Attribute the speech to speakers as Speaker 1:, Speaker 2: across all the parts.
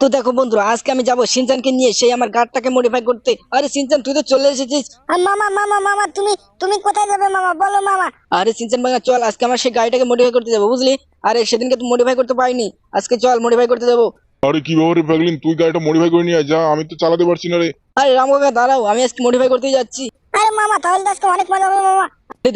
Speaker 1: তো দেখো বন্ধুরা আজকে আমি যাব সিনচানকে নিয়ে সেই আমার গাড়টাকে মডিফাই করতে। আরে সিনচান তুই তো চলে এসেছিস।
Speaker 2: আর মামা মামা মামা তুমি তুমি কোথায় যাবে মামা? বলো মামা।
Speaker 1: আরে সিনচান ভাঙা চল আজকে আমার সেই গাড়িটাকে মডিফাই করতে যাব বুঝলি? আরে সেদিনকে তুই মডিফাই করতে পারিনি। আজকে চল মডিফাই করতে যাব।
Speaker 3: আরে কি ব্যাপারে পাগলিন তুই গাড়িটা মডিফাই করে নিয়ে আয়, যা আমি তো চালাতে পারছি না রে।
Speaker 1: আরে রাম কাকা দাঁড়াও আমি আজকে মডিফাই করতেই যাচ্ছি।
Speaker 2: আরে মামা তাহলে তো আজকে অনেক মজা হবে মামা।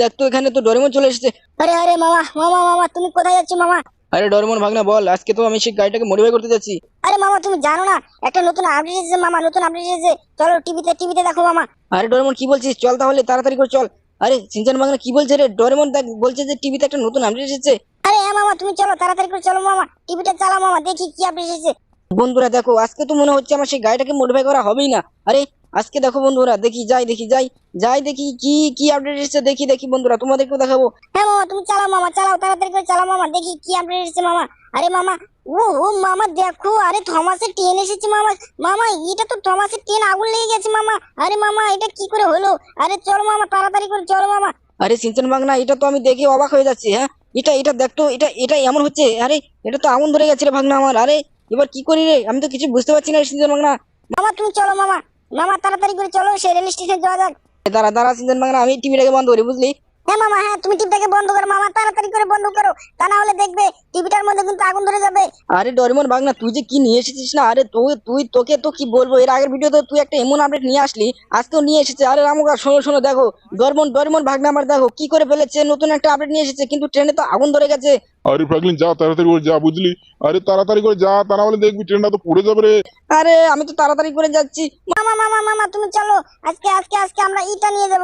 Speaker 1: দেখ তো এখানে তো ডরেমন চলে এসেছে।
Speaker 2: আরে আরে মামা মামা মামা তুমি কোথায় যাচ্ছ মামা?
Speaker 1: আরে ডরেমন ভাগনা বল আজকে তো আমি সেই গাড়িটাকে মডিফাই করতে যাচ্ছি।
Speaker 2: আরে মামা তুমি জানো না একটা নতুন আপডেট এসেছে মামা নতুন আপডেট এসেছে। চলো টিভিতে টিভিতে দেখো মামা।
Speaker 1: আরে ডরেমন কি বলছিস? চল তাহলে তাড়াতাড়ি করে চল। আরে সিনচান ভাগনা কি বলছে রে? ডরেমন দেখ বলছে যে টিভিতে একটা নতুন আপডেট এসেছে।
Speaker 2: আরে হ্যাঁ মামা তুমি চলো তাড়াতাড়ি করে চলো মামা। টিভিটা চালাও মামা দেখি কি আপডেট এসেছে।
Speaker 1: বন্ধুরা দেখো আজকে তো মনে হচ্ছে আমার সেই গাড়িটাকে মডিফাই করা হবেই না। আরে আজকে দেখো বন্ধুরা দেখি যাই দেখি যাই যাই দেখি কি কি আপডেট এসেছে দেখি দেখি বন্ধুরা তোমাদেরকেও দেখাবো।
Speaker 2: হ্যাঁ মামা তুমি চালাও মামা চালাও তাড়াতাড়ি করে চালাও মামা দেখি কি আপডেট এসেছে মামা। আরে মামা ও ও মামা দেখো আরে থমাসের ট্রেন এসেছে মামা। মামা এটা তো থমাসের ট্রেন আগুন লেগে গেছে মামা। আরে মামা এটা কি করে হলো? আরে চলো মামা তাড়াতাড়ি করে চলো মামা।
Speaker 1: আরে সিনচান বাংলা এটা তো আমি দেখে অবাক হয়ে যাচ্ছি হ্যাঁ? এটা এটা দেখতো এটা এটা এমন হচ্ছে আরে এটা তো আগুন ধরে গেছে রে ভাগনা আমার আরে এবার কি করি রে? আমি তো কিছু বুঝতে পারছি না রে সিনচান বাংলা।
Speaker 2: মামা তুমি চলো মামা। মামা তাড়াতাড়ি করে চলো সেই রেল স্টেশন যাওয়া যাক।
Speaker 1: বাংলা আমি টিভিটাকে বন্ধ করি বুঝলি?
Speaker 2: হ্যাঁ মামা হ্যাঁ তুমি টিভিটাকে বন্ধ করো মামা তাড়াতাড়ি করে বন্ধ করো। তা না হলে দেখবে টিভিটার মধ্যে কিন্তু আগুন ধরে যাবে।
Speaker 1: আরে ডরিমন বাংলা তুই যে কি নিয়ে এসেছিস না? আরে তুই তুই তোকে তো কি বলব? এর আগের ভিডিওতে তুই একটা এমন আপডেট নিয়ে আসলি আজকেও নিয়ে এসেছে। আরে রামুকা শোনো শোনো দেখো ডরমন ডরিমন ভাগনা আমার দেখো কি করে ফেলেছে নতুন একটা আপডেট নিয়ে এসেছে কিন্তু ট্রেনে তো আগুন ধরে গেছে।
Speaker 3: আরে পাগলিন যা তাড়াতাড়ি করে যা বুঝলি? আরে তাড়াতাড়ি করে যা তা না হলে দেখবি ট্রেনটা তো পড়ে যাবে রে।
Speaker 1: আরে আমি তো তাড়াতাড়ি করে যাচ্ছি।
Speaker 2: মামা মামা মামা তুমি চলো। আজকে আজকে আজকে আমরা ইটা নিয়ে যাব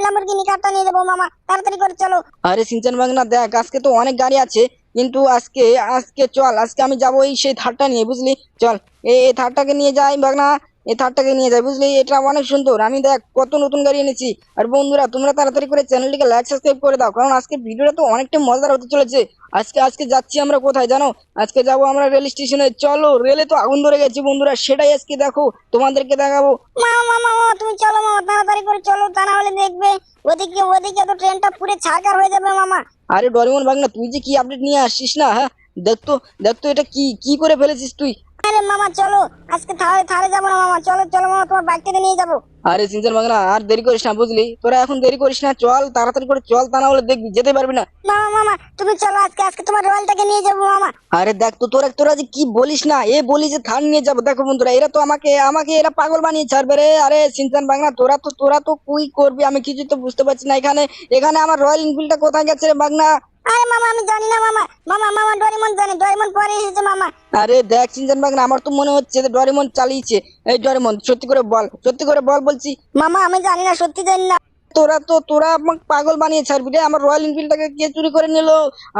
Speaker 2: ল্যাম্বরগিনি কারটা নিয়ে যাব মামা। তাড়াতাড়ি করে চলো।
Speaker 1: আরে সিনচান বাংলা দেখ আজকে তো অনেক গাড়ি আছে কিন্তু আজকে আজকে চল আজকে আমি যাব এই সেই থারটা নিয়ে বুঝলি? চল এই এই থারটাকে নিয়ে যাই বাগনা। এই থারটাকে নিয়ে যাই বুঝলি? এটা অনেক সুন্দর। আমি দেখ কত নতুন গাড়ি এনেছি। আর বন্ধুরা তোমরা তাড়াতাড়ি করে চ্যানেলটিকে লাইক সাবস্ক্রাইব করে দাও। কারণ আজকে ভিডিওটা তো অনেকটা মজাদার হতে চলেছে। আজকে আজকে যাচ্ছি আমরা কোথায় জানো? আজকে যাব আমরা রেল স্টেশনে। চলো রেলে তো আগুন ধরে গেছে বন্ধুরা। সেটাই আজকে দেখো। তোমাদেরকে দেখাবো।
Speaker 2: মামা মামা তুমি চলো মামা তাড়াতাড়ি করে চলো। তা না হলে দেখবে ওদিকে ওদিকে তো ট্রেনটা পুরো ছাড়কার হয়ে যাবে মামা।
Speaker 1: আরে ডরিমন বাগনা তুই যে কি আপডেট নিয়ে আসছিস না হ্যাঁ? দেখতো দেখতো এটা কি কি করে ফেলেছিস তুই?
Speaker 2: আরে মামা চলো। আজকে থালে থালে যাব না মামা চলো চলো মামা তোমার বাইকটাকে নিয়ে যাব।
Speaker 1: আরে সিনচান বাংলা আর দেরি করিস না বুঝলি? তোরা এখন দেরি করিস না চল তাড়াতাড়ি করে চল তা না হলে দেখবি যেতে পারবি না।
Speaker 2: মামা মামা তুমি চলো আজকে আজকে তোমার রয়্যালটাকে নিয়ে যাব মামা।
Speaker 1: আরে দেখ তো তোরা তোরা যে কি বলিস না এ বলি যে থান নিয়ে যাব। দেখো বন্ধুরা এরা তো আমাকে আমাকে এরা পাগল বানিয়ে ছাড়বে রে। আরে সিনচান বাংলা তোরা তো তোরা তো কুই করবি? আমি কিছু তো বুঝতে পারছি না এখানে এখানে আমার রয়্যাল এনফিল্ডটা কোথায় গেছে রে বাগনা
Speaker 2: আরে মামা আমি জানি না মামা। মামা মামা ডরিমন জানে ডরিমন পরে এসেছে মামা।
Speaker 1: আরে দেখ সিনচান বাগনা আমার তো মনে হচ্ছে যে ডরিমন চালিয়েছে। এই ডরিমন সত্যি করে বল সত্যি করে বল বলছি।
Speaker 2: মামা আমি জানি না সত্যি জানি না।
Speaker 1: তোরা তো তোরা আমাকে পাগল বানিয়ে ছাড়বি রে আমার রয়্যাল এনফিল্ডটাকে কে চুরি করে নিল?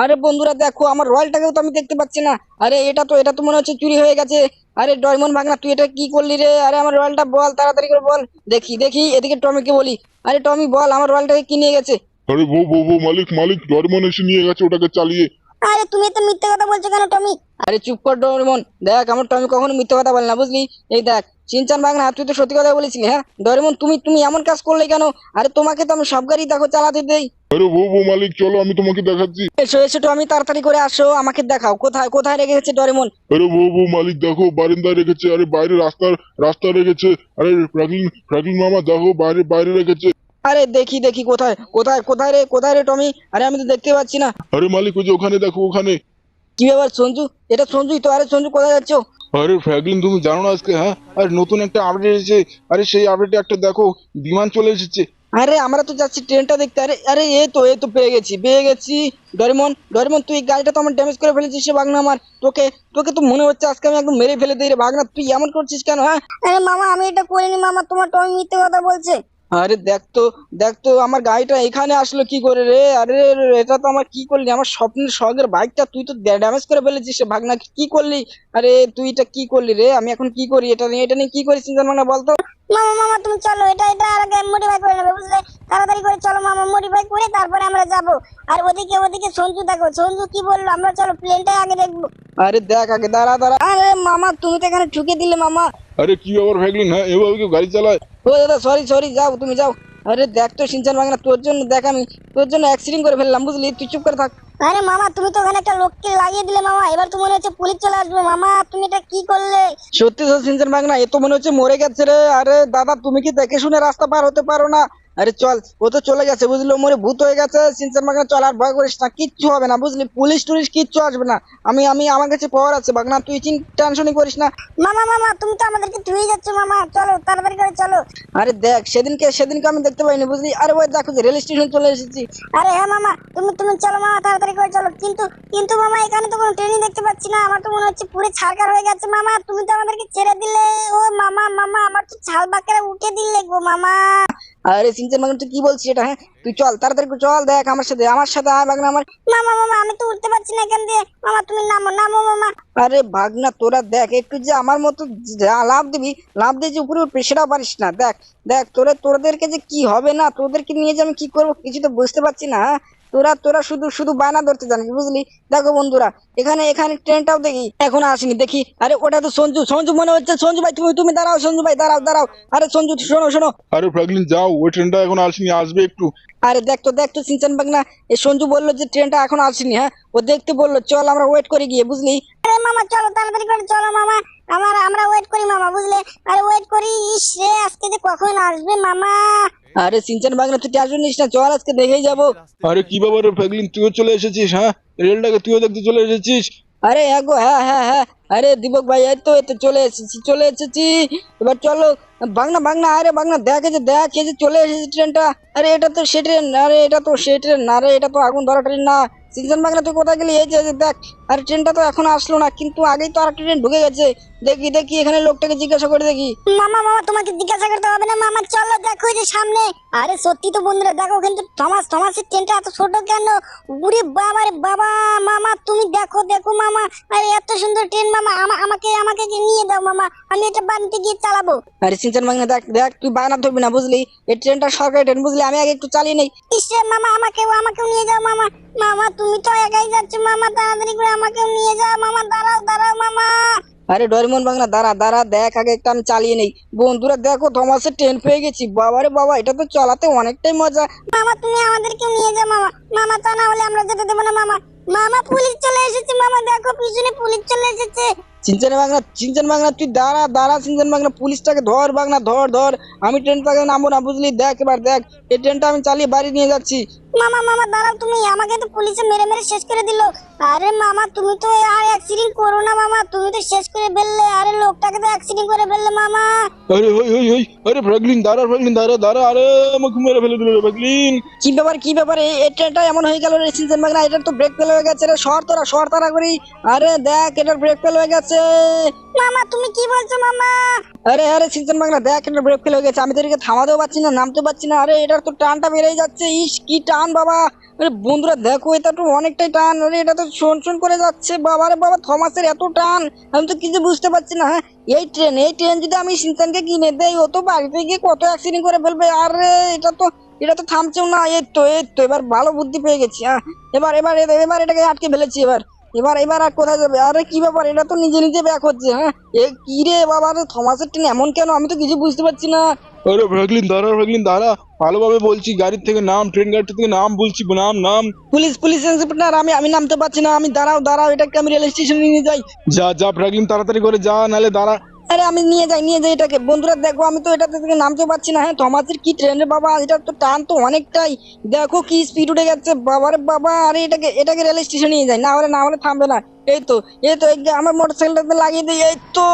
Speaker 1: আরে বন্ধুরা দেখো আমার রয়্যালটাকেও তো আমি দেখতে পাচ্ছি না। আরে এটা তো এটা তো মনে হচ্ছে চুরি হয়ে গেছে। আরে ডয়মন্ড ভাগনা তুই এটা কি করলি রে? আরে আমার রয়্যালটা বল তাড়াতাড়ি করে বল। দেখি দেখি এদিকে টমিকে বলি। আরে টমি বল আমার রয়্যালটাকে কি নিয়ে গেছে?
Speaker 3: আরে বউ বউ বউ মালিক মালিক ডরমন এসে নিয়ে গেছে ওটাকে চালিয়ে।
Speaker 2: আরে তুমি তো মিথ্যে কথা বলছো কেন টমি?
Speaker 1: আরে চুপ কর ডরিমন। দেখ আমার টমি কখনো মিথ্যে কথা বলে না বুঝলি? এই দেখ চিনচান ভাগনা তুই তো সত্যি কথা বলেছিলি হ্যাঁ? ডরিমন তুমি তুমি এমন কাজ করলে কেন? আরে তোমাকে তো আমি সব গাড়ি দেখো চালাতে দেই।
Speaker 3: আরে বউ বউ মালিক চলো আমি তোমাকে দেখাচ্ছি।
Speaker 1: এসো এসো তো আমি তাড়াতাড়ি করে আসো আমাকে দেখাও কোথায় কোথায় রেখেছে ডরিমন?
Speaker 3: আরে বউ বউ মালিক দেখো বারিন্দায় রেখেছে আরে বাইরে রাস্তার রাস্তা রেখেছে আরে ফ্র্যাঙ্কলিন ফ্র্যাঙ্কলিন মামা দেখো বাইরে বাইরে রেখেছে।
Speaker 1: আরে দেখি দেখি কোথায় কোথায় কোথায় রে কোথায় রে টমি? আরে আমি তো দেখতে পাচ্ছি না।
Speaker 3: আরে মালিক ওই যে ওখানে দেখো ওখানে।
Speaker 1: কি ব্যাপার সঞ্জু? এটা সঞ্জুই তো। আরে সঞ্জু কোথায় যাচ্ছ?
Speaker 3: আরে ফ্র্যাঙ্কলিন তুমি জানো না আজকে হ্যাঁ? আরে নতুন একটা আপডেট এসেছে। আরে সেই আপডেটে একটা দেখো বিমান চলে এসেছে।
Speaker 1: আরে আমরা তো যাচ্ছি ট্রেনটা দেখতে। আরে আরে এই তো এই তো পেয়ে গেছি পেয়ে গেছি। ডরিমন ডরিমন তুই গাড়িটা তো আমার ড্যামেজ করে ফেলেছিস সে বাগনা আমার। তোকে তোকে তো মনে হচ্ছে আজকে আমি একদম মেরে ফেলে দিই রে বাগনা তুই এমন করছিস কেন হ্যাঁ?
Speaker 2: আরে মামা আমি এটা করিনি মামা তোমার টমি মিথ্যে কথা বলছে।
Speaker 1: আরে দেখ তো দেখ তো আমার গাড়িটা এখানে আসলো কি করে রে? আরে এটা তো আমার কি করলি? আমার স্বপ্নের শখের বাইকটা তুই তো ড্যামেজ করে ফেলেছিস ভাগনা। কি করলি? আরে তুই এটা কি করলি রে? আমি এখন কি করি? এটা নিয়ে এটা নিয়ে কি করিস চিন্তা ভাবনা বলতো?
Speaker 2: মামা মামা তুমি চলো। এটা এটা আর আগে মডিফাই করে নেবে বুঝলে? তাড়াতাড়ি করে চলো মামা মডিফাই করে তারপরে আমরা যাব। আর ওদিকে ওদিকে সঞ্জু দেখো সঞ্জু কি বলল? আমরা চলো প্লেনটাই আগে দেখব।
Speaker 1: আরে দেখ আগে দাঁড়া দাঁড়া। আরে মামা তুমি তো এখানে ঠুকে দিলে মামা।
Speaker 3: আরে কি ব্যাপার ফ্র্যাঙ্কলিন হ্যাঁ এভাবে কেউ গাড়ি চালায়?
Speaker 1: ও দাদা সরি সরি যাও তুমি যাও। আরে দেখ তো সিনচান বাংলা তোর জন্য দেখ আমি তোর জন্য অ্যাক্সিডেন্ট করে ফেললাম বুঝলি? তুই চুপ করে থাক।
Speaker 2: আরে মামা তুমি তো ওখানে একটা লোককে লাগিয়ে দিলে মামা এবার তো মনে হচ্ছে পুলিশ চলে আসবে। মামা তুমি এটা কি করলে?
Speaker 1: সত্যি সত্যি সিনচান বাংলা এ তো মনে হচ্ছে মরে গেছে রে। আরে দাদা তুমি কি দেখে শুনে রাস্তা পার হতে পারো না? আরে চল ও তো চলে গেছে বুঝলি? ও মরে ভূত হয়ে গেছে সিনচান বাংলা চল আর ভয় করিস না কিচ্ছু হবে না বুঝলি? পুলিশ টুলিশ কিচ্ছু আসবে না। আমি আমি আমার কাছে পাওয়ার আছে বাগনা তুই চিন টেনশনই করিস না।
Speaker 2: মামা মামা তুমি তো আমাদেরকে ধুয়ে যাচ্ছ মামা। চলো তাড়াতাড়ি করে চলো।
Speaker 1: আরে দেখ সেদিনকে সেদিনকে আমি দেখতে পাইনি বুঝলি? আরে ওই দেখো রেল স্টেশন চলে এসেছি।
Speaker 2: আরে হ্যাঁ মামা তুমি তুমি চলো মামা তাড়াতাড়ি করে চলো। কিন্তু কিন্তু মামা এখানে তো কোনো ট্রেনই দেখতে পাচ্ছি না। আমার তো মনে হচ্ছে পুরো ছাড়কার হয়ে গেছে মামা। তুমি তো আমাদেরকে ছেড়ে দিলে। ও মামা মামা আমার তো ছাল বাঁকেরা উঠে দিলে গো মামা।
Speaker 1: আরে মাগন তুই কি বলছিস এটা হ্যাঁ? তুই চল তাড়াতাড়ি চল দেখ আমার সাথে আমার সাথে আয় বাগনা আমার।
Speaker 2: মামা মামা আমি তো উঠতে পারছি না এখান দিয়ে। মামা তুমি নামো নামো মামা।
Speaker 1: আরে ভাগনা তোরা দেখ একটু যে আমার মতো যা লাভ দিবি লাভ দিয়ে যে উপরে উঠবি সেটাও পারিস না। দেখ দেখ তোরা তোদেরকে যে কি হবে না তোদেরকে নিয়ে যে আমি কি করব কিছু তো বুঝতে পারছি না হ্যাঁ? তোরা তোরা শুধু শুধু বায়না ধরতে জানিস বুঝলি? দেখো বন্ধুরা এখানে এখানে ট্রেনটাও দেখি এখন আসেনি দেখি। আরে ওটা তো সঞ্জু সঞ্জু মনে হচ্ছে সঞ্জু ভাই তুমি তুমি দাঁড়াও সঞ্জু ভাই দাঁড়াও দাঁড়াও। আরে সঞ্জু শোনো শোনো।
Speaker 3: আরে ফ্র্যাঙ্কলিন যাও ওই ট্রেনটা এখন আসেনি আসবে একটু।
Speaker 1: আরে দেখ তো দেখ তো সিনচান বাগনা এই সঞ্জু বলল যে ট্রেনটা এখন আসেনি হ্যাঁ? ও দেখতে বলল চল আমরা ওয়েট করে গিয়ে বুঝলি?
Speaker 2: আরে মামা চলো তাড়াতাড়ি করে চলো মামা। আমার আমরা ওয়েট করি মামা বুঝলে? আরে ওয়েট করি ইস রে আজকে যে কখন আসবে মামা?
Speaker 1: আরে সিনচান বাগনা তুই টেনশন নিস না? চল আজকে দেখেই যাব।
Speaker 3: আরে কি ব্যাপার রে ফ্র্যাঙ্কলিন তুইও চলে এসেছিস হ্যাঁ? রেলটাকে তুইও দেখতে চলে এসেছিস?
Speaker 1: আরে হ্যাঁ গো হ্যাঁ হ্যাঁ হ্যাঁ। আরে দীপক ভাই এই তো এই তো চলে এসেছি চলে এসেছি। এবার চলো বাংনা বাংনা আরে বাংনা দেখ যে দেখ এই যে চলে এসেছে ট্রেনটা। আরে এটা তো সে ট্রেন আরে এটা তো সে ট্রেন না রে এটা তো আগুন ধরা ট্রেন না। সিজন বাংলা তুই কোথায় গেলি? এই যে দেখ। আরে ট্রেনটা তো এখন আসলো না কিন্তু আগেই তো আরেকটা ট্রেন ঢুকে গেছে। দেখি দেখি এখানে লোকটাকে জিজ্ঞাসা করে দেখি।
Speaker 2: মামা মামা তোমাকে জিজ্ঞাসা করতে হবে না মামা চলো দেখো যে সামনে। আরে সত্যি তো বন্ধুরা দেখো কিন্তু থমাস থমাসের ট্রেনটা এত ছোট কেন? উরে বাবা রে বাবা মামা তুমি দেখো দেখো মামা। আরে এত সুন্দর ট্রেন মামা আমা- আমাকে আমাকে নিয়ে দাও মামা। আমি এটা বাড়িতে গিয়ে চালাবো।
Speaker 1: আরে সিনচান বাংলা দেখ দেখ তুই বায়না ধরবি না বুঝলি? এই ট্রেনটা সরকারি ট্রেন বুঝলি? আমি আগে একটু চালিয়ে নেই।
Speaker 2: ইসে মামা আমাকেও আমাকেও নিয়ে যাও মামা। মামা তুমি তো একাই যাচ্ছ মামা তাড়াতাড়ি করে আমাকেও নিয়ে যাও মামা দাঁড়াও দাঁড়াও মামা।
Speaker 1: আরে ডরিমন বাংলা দাঁড়া দাঁড়া দেখ আগে একটা আমি চালিয়ে নেই। বন্ধুরা দেখো থমাসের ট্রেন পেয়ে গেছি। বাবারে বাবা এটা তো চালাতে অনেকটাই মজা।
Speaker 2: মামা তুমি আমাদেরকে নিয়ে যাও মামা। মামা তা না হলে আমরা যেতে দেবো না মামা। মামা পুলিশ চলে এসেছে মামা। দেখো পিছনে পুলিশ চলে এসেছে।
Speaker 1: চিনচান বাংলা চিনচান বাংলা তুই দাঁড়া দাঁড়া চিনচান বাংলা পুলিশটাকে ধর বাংলা ধর ধর। আমি ট্রেনটাকে নামবো না বুঝলি? দেখ এবার দেখ। এই ট্রেনটা আমি চালিয়ে বাড়ি নিয়ে যাচ্ছি।
Speaker 2: মামা মামা দাঁড়াও তুমি। আমাকে তো পুলিশে মেরে মেরে শেষ করে দিল। আরে মামা তুমি তো আর অ্যাক্সিডেন্ট করো না মামা। তুমি তো শেষ করে ফেললে। আরে লোকটাকে তো অ্যাক্সিডেন্ট করে ফেললে মামা।
Speaker 3: আরে হই হই হই আরে ফ্র্যাঙ্কলিন দাঁড়া ফ্র্যাঙ্কলিন দাঁড়া দাঁড়া। আরে আমাকে মেরে ফেলে দিল ফ্র্যাঙ্কলিন
Speaker 1: কি ব্যাপার কি ব্যাপার? এই ট্রেনটা এমন হয়ে গেল রে চিনচান বাংলা এটা তো ব্রেক ফেল হয়ে গেছে রে। সর তোরা সর তারা করি আরে দেখ এটার ব্রেক ফেল হয়ে গেছে।
Speaker 2: মামা তুমি কি বলছো মামা?
Speaker 1: আরে আরে সিনচান বাংলা দেখ ব্রেক ফেল হয়ে গেছে। আমি থামাতেও পারছি না নামতে পারছি না। আরে এটার তো টানটা বেড়েই যাচ্ছে। ইস কি টান বাবা। আরে বন্ধুরা দেখো এটা তো অনেকটাই টান। আরে এটা তো শোন শোন করে যাচ্ছে বাবা। রে বাবা থমাসের এত টান। আমি তো কিছু বুঝতে পারছি না হ্যাঁ? এই ট্রেন এই ট্রেন যদি আমি সিনচানকে কিনে দেই ও তো বাড়িতে গিয়ে কত অ্যাক্সিডেন্ট করে ফেলবে। আরে এটা তো এটা তো থামছেও না। এই তো এই তো এবার ভালো বুদ্ধি পেয়ে গেছি হ্যাঁ? এবার এবার এবার এটাকে আটকে ফেলেছি এবার। এবার এবার আর কোথায় যাবে? আরে কি ব্যাপার? এটা তো নিজে নিজে ব্যাক হচ্ছে হ্যাঁ? এ কি রে বাবা থমাসের ট্রেন এমন কেন? আমি তো কিছু বুঝতে পারছি না।
Speaker 3: আরে ফ্র্যাঙ্কলিন দাঁড়া ফ্র্যাঙ্কলিন দাঁড়া। ভালোভাবে বলছি গাড়ির থেকে নাম ট্রেন গাড়ি থেকে নাম বলছি নাম নাম।
Speaker 1: পুলিশ পুলিশ ইন্সপেক্টর আমি আমি নামতে পারছি না। আমি দাঁড়াও দাঁড়াও এটাকে আমি রেল স্টেশনে নিয়ে যাই।
Speaker 3: যা যা ফ্র্যাঙ্কলিন তাড়াতাড়ি করে যা নালে দাঁড়া।
Speaker 1: আরে আমি নিয়ে যাই নিয়ে যাই এটাকে। বন্ধুরা, দেখো, আমি তো এটা থেকে নামতে পারছি না হ্যাঁ থমাসের কি ট্রেনের বাবা, এটা তো টান তো অনেকটাই। দেখো কি স্পিড উঠে যাচ্ছে, বাবার বাবা, আরে এটাকে এটাকে রেল স্টেশনে নিয়ে যাই, না হলে না হলে থামবে না। এই তো এই তো আমার মোটর সাইকেলটাতে লাগিয়ে দিই, এই তো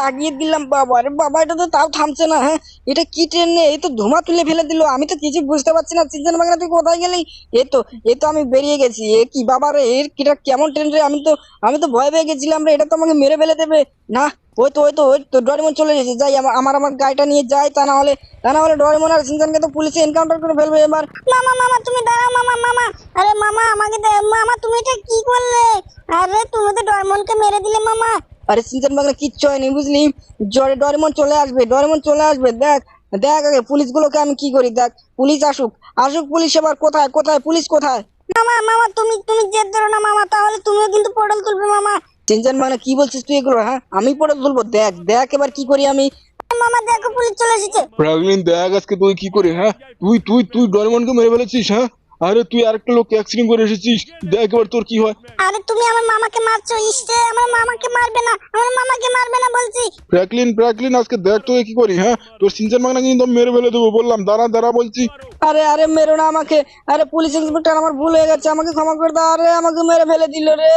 Speaker 1: লাগিয়ে দিলাম, বাবা, আরে বাবা, এটা তো তাও থামছে না হ্যাঁ? এটা কি ট্রেন এই তো ধোঁয়া তুলে ফেলে দিল, আমি তো কিছু বুঝতে পারছি না চিন্তা বাংলা, তুই কোথায় গেলি? এই তো এই তো আমি বেরিয়ে গেছি, এ কি বাবা রে, এর কিটা কেমন ট্রেন রে? আমি তো আমি তো ভয় পেয়ে গেছিলাম রে, এটা তো আমাকে মেরে ফেলে দেবে, না? ওই তো ওই তো ওই তো, ডরিমন চলে গেছে যাই আমার আমার গাড়িটা নিয়ে যাই, তা না হলে তা না হলে ডরিমন আর সিনচানকে তো পুলিশে এনকাউন্টার করে ফেলবে এবার।
Speaker 2: মামা মামা তুমি দাঁড়াও মামা মামা। আরে মামা আমাকে মামা তুমি এটা কি করলে? আরে তুমি তো মেরে দিলে মামা।
Speaker 1: আরে সিনচান কিচ্ছু হয়নি বুঝলি? জরে ডরিমন চলে আসবে ডরিমন চলে আসবে দেখ দেখ আগে পুলিশগুলোকে আমি কি করি দেখ পুলিশ আসুক আসুক পুলিশ এবার কোথায় কোথায় পুলিশ কোথায়?
Speaker 2: মামা মামা তুমি তুমি জেদ ধরো না মামা তাহলে তুমিও কিন্তু পটল তুলবে মামা।
Speaker 1: চিনচান মানে কি বলছিস তুই এগুলো হ্যাঁ? আমি পরে তুলবো দেখ দেখ এবার কি করি আমি।
Speaker 2: মামা দেখো পুলিশ চলে এসেছে।
Speaker 3: ফ্র্যাঙ্কলিন দেখ আজকে তুই কি করে হ্যাঁ? তুই তুই তুই ডরেমনকে মেরে ফেলেছিস হ্যাঁ? আরে তুই আরেকটা লোক অ্যাক্সিডেন্ট করে এসেছিস দেখ এবার তোর কি হয়।
Speaker 2: আরে তুমি আমার মামাকে মারছো ইসে আমার মামাকে মারবে না আমার মামাকে মারবে না বলছি।
Speaker 3: ফ্র্যাঙ্কলিন ফ্র্যাঙ্কলিন আজকে দেখ তোকে কি করি হ্যাঁ? তোর সিনচার মাগনা কিন্তু মেরে ফেলে দেবো বললাম দাঁড়া দাঁড়া বলছি।
Speaker 1: আরে আরে মেরো না আমাকে আরে পুলিশ ইন্সপেক্টর আমার ভুল হয়ে গেছে আমাকে ক্ষমা করে দাও আরে আমাকে মেরে ফেলে দিল রে।